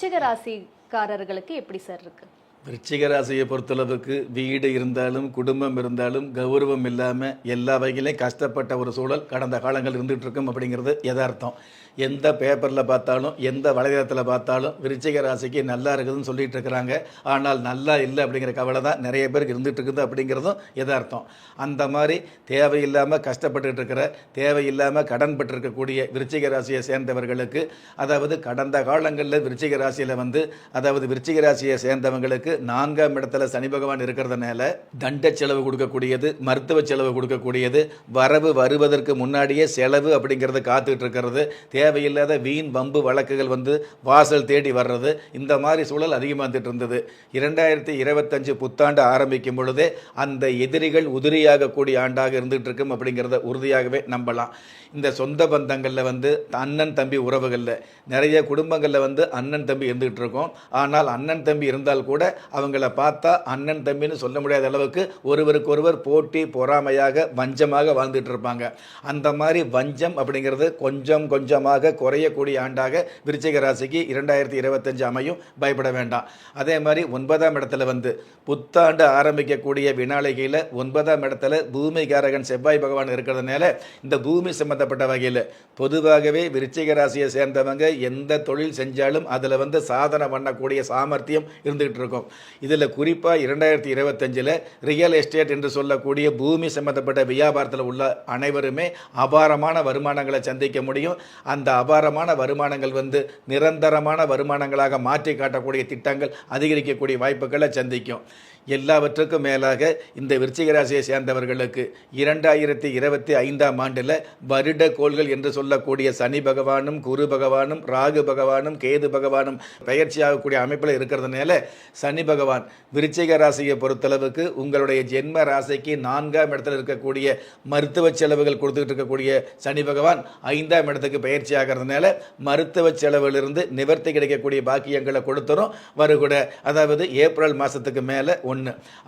விருச்சிக ராசிக்காரர்களுக்கு எப்படி சார் இருக்குது விருச்சிக ராசியை பொறுத்தளவுக்கு வீடு இருந்தாலும் குடும்பம் இருந்தாலும் கௌரவம் இல்லாமல் எல்லா வகையிலையும் கஷ்டப்பட்ட ஒரு சூழல் கடந்த காலங்கள் இருந்துகிட்டு இருக்கும் அப்படிங்கிறது யதார்த்தம். எந்த பேப்பரில் பார்த்தாலும் எந்த வலைதளத்தில் பார்த்தாலும் விருச்சிக ராசிக்கு நல்லா இருக்குதுன்னு சொல்லிட்டு இருக்கிறாங்க. ஆனால் நல்லா இல்லை அப்படிங்கிற கவலை தான் நிறைய பேருக்கு இருந்துகிட்டு இருக்குது அப்படிங்கிறதும் யதார்த்தம். அந்த மாதிரி தேவையில்லாமல் கஷ்டப்பட்டுட்டு இருக்கிற தேவையில்லாமல் கடன் பட்டிருக்கக்கூடிய விருச்சிக ராசியை சேர்ந்தவர்களுக்கு அதாவது கடந்த காலங்களில் விருச்சிக ராசியில் வந்து அதாவது விருச்சிக ராசியை சேர்ந்தவங்களுக்கு நான்காம் இடத்துல சனி பகவான் இருக்கிறதுனால தண்ட செலவு கொடுக்கக்கூடியது மருத்துவ செலவு கொடுக்கக்கூடியது வரவு வருவதற்கு முன்னாடியே செலவு அப்படிங்கிறது காத்துக்கிட்டு இருக்கிறது. தேவையில்லாத வீண் வம்பு வழக்குகள் வந்து வாசல் தேடி வர்றது இந்த மாதிரி சூழல் அதிகமாக வந்துட்டு இருந்தது. இரண்டாயிரத்தி இருபத்தஞ்சு புத்தாண்டு ஆரம்பிக்கும் பொழுதே அந்த எதிரிகள் உதிரியாகக்கூடிய ஆண்டாக இருந்துகிட்டு இருக்கும் அப்படிங்கிறத உறுதியாகவே நம்பலாம். இந்த சொந்த பந்தங்களில் வந்து அண்ணன் தம்பி உறவுகளில் நிறைய குடும்பங்களில் வந்து அண்ணன் தம்பி இருந்துகிட்டு இருக்கோம். ஆனால் அண்ணன் தம்பி இருந்தால் கூட அவங்கள பார்த்தா அண்ணன் தம்பின்னு சொல்ல முடியாத அளவுக்கு ஒருவருக்கு ஒருவர் போட்டி பொறாமையாக வஞ்சமாக வாழ்ந்துட்டு இருப்பாங்க. அந்த மாதிரி வஞ்சம் அப்படிங்கிறது கொஞ்சம் கொஞ்சமாக குறையக்கூடிய ஆண்டாக விருச்சிக ராசிக்கு இரண்டாயிரத்தி இருபத்தஞ்சு அமையும். பயப்பட வேண்டாம். அதே மாதிரி ஒன்பதாம் இடத்துல வந்து புத்தாண்டு ஆரம்பிக்கக்கூடிய வினாளிகையில் ஒன்பதாம் இடத்துல பூமிகாரகன் செவ்வாய் பகவான் இருக்கிறதுனால இந்த பூமி சம்பந்தப்பட்ட வகையில் பொதுவாகவே விருச்சிக ராசியை சேர்ந்தவங்க எந்த தொழில் செஞ்சாலும் அதில் வந்து சாதனை பண்ணக்கூடிய சாமர்த்தியம் இருந்துகிட்டு இருக்கும். இதில் குறிப்பாக இரண்டாயிரத்தி இருபத்தஞ்சில் ரியல் எஸ்டேட் என்று சொல்லக்கூடிய பூமி சம்பந்தப்பட்ட வியாபாரத்தில் உள்ள அனைவருமே அபாரமான வருமானங்களை சந்திக்க முடியும். அந்த அபாரமான வருமானங்கள் வந்து நிரந்தரமான வருமானங்களாக மாற்றி காட்டக்கூடிய திட்டங்கள் அதிகரிக்கக்கூடிய வாய்ப்புகளை சந்திக்கும். எல்லாவற்றுக்கும் மேலாக இந்த விருச்சிக ராசியை சேர்ந்தவர்களுக்கு இரண்டாயிரத்தி இருபத்தி ஐந்தாம் ஆண்டில் வருட கோள்கள் என்று சொல்லக்கூடிய சனி பகவானும் குரு பகவானும் ராகு பகவானும் கேது பகவானும் பயிற்சியாகக்கூடிய அமைப்பில் இருக்கிறதுனால சனி பகவான் விருச்சிக ராசியை பொறுத்தளவுக்கு உங்களுடைய ஜென்ம ராசிக்கு நான்காம் இடத்துல இருக்கக்கூடிய மருத்துவ செலவுகள் கொடுத்துக்கிட்டு இருக்கக்கூடிய சனி பகவான் ஐந்தாம் இடத்துக்கு பயிற்சி ஆகிறதுனால மருத்துவ செலவிலிருந்து நிவர்த்தி கிடைக்கக்கூடிய பாக்கியங்களை கொடுத்துரும். வருகூட அதாவது ஏப்ரல் மாதத்துக்கு மேலே ஒன்று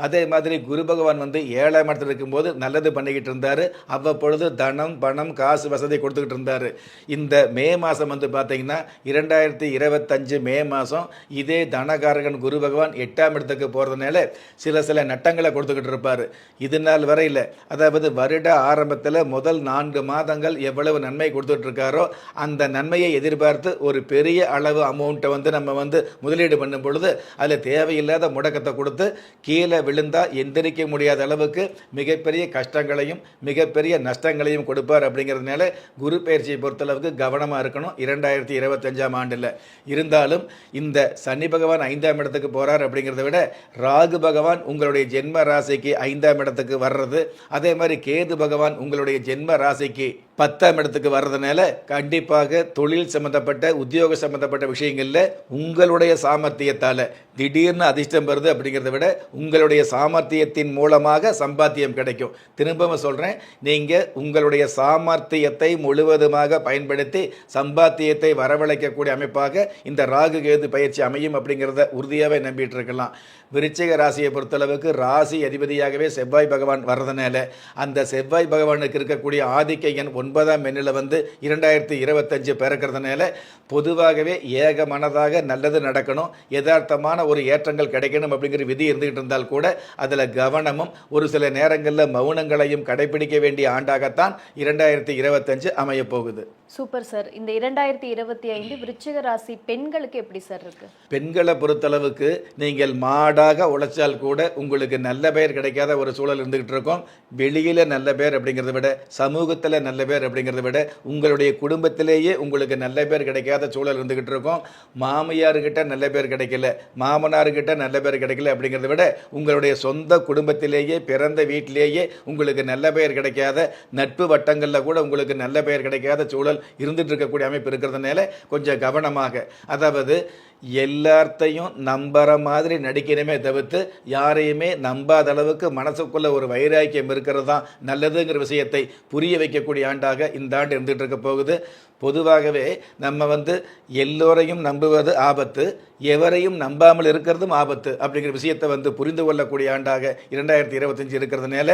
அதே மாதிரி குரு பகவான் வந்து ஏழாம் இடத்துல இருக்கும்போது நல்லது பண்ணிக்கிட்டு இருந்தார். அவ்வப்பொழுது தனம் பணம் காசு வசதி கொடுத்துக்கிட்டு இருந்தார். இந்த மே மாதம் வந்து பார்த்தீங்கன்னா இரண்டாயிரத்தி இருபத்தஞ்சு மே மாதம் இதே தனகாரகன் குரு பகவான் எட்டாம் இடத்துக்கு போகிறதுனால சில சில நட்டங்களை கொடுத்துக்கிட்டு இருப்பார். இது நாள் வரையில் அதாவது வருட ஆரம்பத்தில் முதல் நான்கு மாதங்கள் எவ்வளவு நன்மை கொடுத்துட்டு இருக்காரோ அந்த நன்மையை எதிர்பார்த்து ஒரு பெரிய அளவு அமௌண்ட்டை வந்து நம்ம வந்து முதலீடு பண்ணும் பொழுது அதில் தேவையில்லாத முடக்கத்தை கொடுத்து கீழே விழுந்தால் எந்திரிக்க முடியாத அளவுக்கு மிகப்பெரிய கஷ்டங்களையும் மிகப்பெரிய நஷ்டங்களையும் கொடுப்பார் அப்படிங்கிறதுனால குரு பயிற்சியை பொறுத்தளவுக்கு கவனமாக இருக்கணும். இரண்டாயிரத்தி இருபத்தஞ்சாம் ஆண்டில். இருந்தாலும் இந்த சனி பகவான் ஐந்தாம் இடத்துக்கு போகிறார் அப்படிங்கிறத விட ராகு பகவான் உங்களுடைய ஜென்ம ராசிக்கு ஐந்தாம் இடத்துக்கு வர்றது அதே மாதிரி கேது பகவான் உங்களுடைய ஜென்ம ராசிக்கு பத்தாம் இடத்துக்கு வர்றதுனால கண்டிப்பாக தொழில் சம்மந்தப்பட்ட உத்தியோக சம்மந்தப்பட்ட விஷயங்களில் உங்களுடைய சாமர்த்தியத்தால் திடீர்னு அதிர்ஷ்டம் வருது அப்படிங்கிறத விட உங்களுடைய சாமர்த்தியத்தின் மூலமாக சம்பாத்தியம் கிடைக்கும். திரும்பவும் சொல்கிறேன் நீங்கள் உங்களுடைய சாமர்த்தியத்தை முழுவதுமாக பயன்படுத்தி சம்பாத்தியத்தை வரவழைக்கக்கூடிய அமைப்பாக இந்த ராகு கேது பயிற்சி அமையும் அப்படிங்கிறத உறுதியாகவே நம்பிட்டு இருக்கலாம். விருச்சிக ராசியை பொறுத்தளவுக்கு ராசி அதிபதியாகவே செவ்வாய் பகவான் வர்றதுனால அந்த செவ்வாய் பகவானுக்கு இருக்கக்கூடிய ஆதிக்க எண் ஒன்பதாம் எண்ணில் வந்து இரண்டாயிரத்தி இருபத்தஞ்சு பிறக்கிறதுனால பொதுவாகவே ஏக மனதாக நல்லது நடக்கணும் யதார்த்தமான ஒரு ஏற்றங்கள் கிடைக்கணும் அப்படிங்கிற விதி இருந்துகிட்டு இருந்தால் கூட அதில் கவனமும் ஒரு சில நேரங்களில் மௌனங்களையும் கடைபிடிக்க வேண்டிய ஆண்டாகத்தான் இரண்டாயிரத்தி இருபத்தஞ்சு அமையப் போகுது. Super sir. இந்த இரண்டாயிரத்தி இருபத்தி ஐந்து விருச்சிக ராசி பெண்களுக்கு எப்படி சார் இருக்கு? பெண்களை பொறுத்தளவுக்கு நீங்கள் மாடாக உழைச்சால் கூட உங்களுக்கு நல்ல பெயர் கிடைக்காத ஒரு சூழல் இருந்துகிட்டு இருக்கும். வெளியில் நல்ல பேர் அப்படிங்கிறத விட சமூகத்தில் நல்ல பேர் அப்படிங்கிறத விட உங்களுடைய குடும்பத்திலேயே உங்களுக்கு நல்ல பேர் கிடைக்காத சூழல் இருந்துக்கிட்டு இருக்கும். மாமியார்கிட்ட நல்ல பேர் கிடைக்கல மாமனார்கிட்ட நல்ல பேர் கிடைக்கல அப்படிங்கிறத விட உங்களுடைய சொந்த குடும்பத்திலேயே பிறந்த வீட்டிலேயே உங்களுக்கு நல்ல பெயர் கிடைக்காத நட்பு வட்டங்களில் கூட உங்களுக்கு நல்ல பெயர் கிடைக்காத சூழல் இருந்துகிட்டு இருக்கக்கூடிய அமைப்பு இருக்கிறதுனால கொஞ்சம் கவனமாக. அதாவது எல்லாத்தையும் நம்புகிற மாதிரி நடிக்கணுமே தவிர்த்து யாரையுமே நம்பாத அளவுக்கு மனசுக்குள்ளே ஒரு வைராக்கியம் இருக்கிறது தான் நல்லதுங்கிற விஷயத்தை புரிய வைக்கக்கூடிய ஆண்டாக இந்த ஆண்டு இருந்துகிட்டு இருக்க போகுது. பொதுவாகவே நம்ம வந்து எல்லோரையும் நம்புவது ஆபத்து எவரையும் நம்பாமல் இருக்கிறதும் ஆபத்து அப்படிங்கிற விஷயத்தை வந்து புரிந்து கொள்ளக்கூடிய ஆண்டாக இரண்டாயிரத்தி இருபத்தஞ்சு இருக்கிறதுனால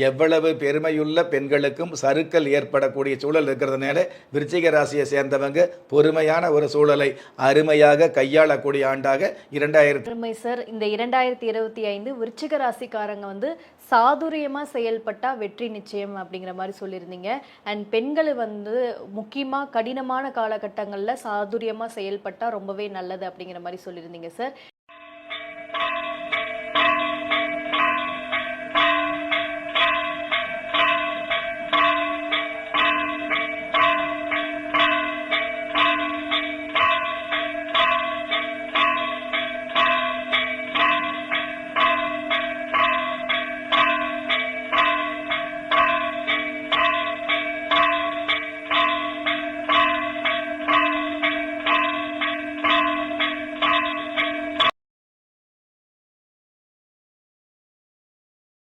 எவ்வளவு பெருமையுள்ள பெண்களுக்கும் சறுக்கல் ஏற்படக்கூடிய சூழல் இருக்கிறதுனால விருச்சிக ராசியை சேர்ந்தவங்க பொறுமையான ஒரு சூழலை அருமையாக கையாளக்கூடிய ஆண்டாக இரண்டாயிரத்தி சார். இந்த இரண்டாயிரத்தி இருபத்தி ஐந்து விருச்சிக ராசிக்காரங்க வந்து சாதுரியமா செயல்பட்டா வெற்றி நிச்சயம் அப்படிங்கிற மாதிரி சொல்லியிருந்தீங்க. அண்ட் பெண்கள் வந்து முக்கியமா கடினமான காலகட்டங்கள்ல சாதுரியமா செயல்பட்டா ரொம்பவே நல்லது அப்படிங்கிற மாதிரி சொல்லியிருந்தீங்க சார்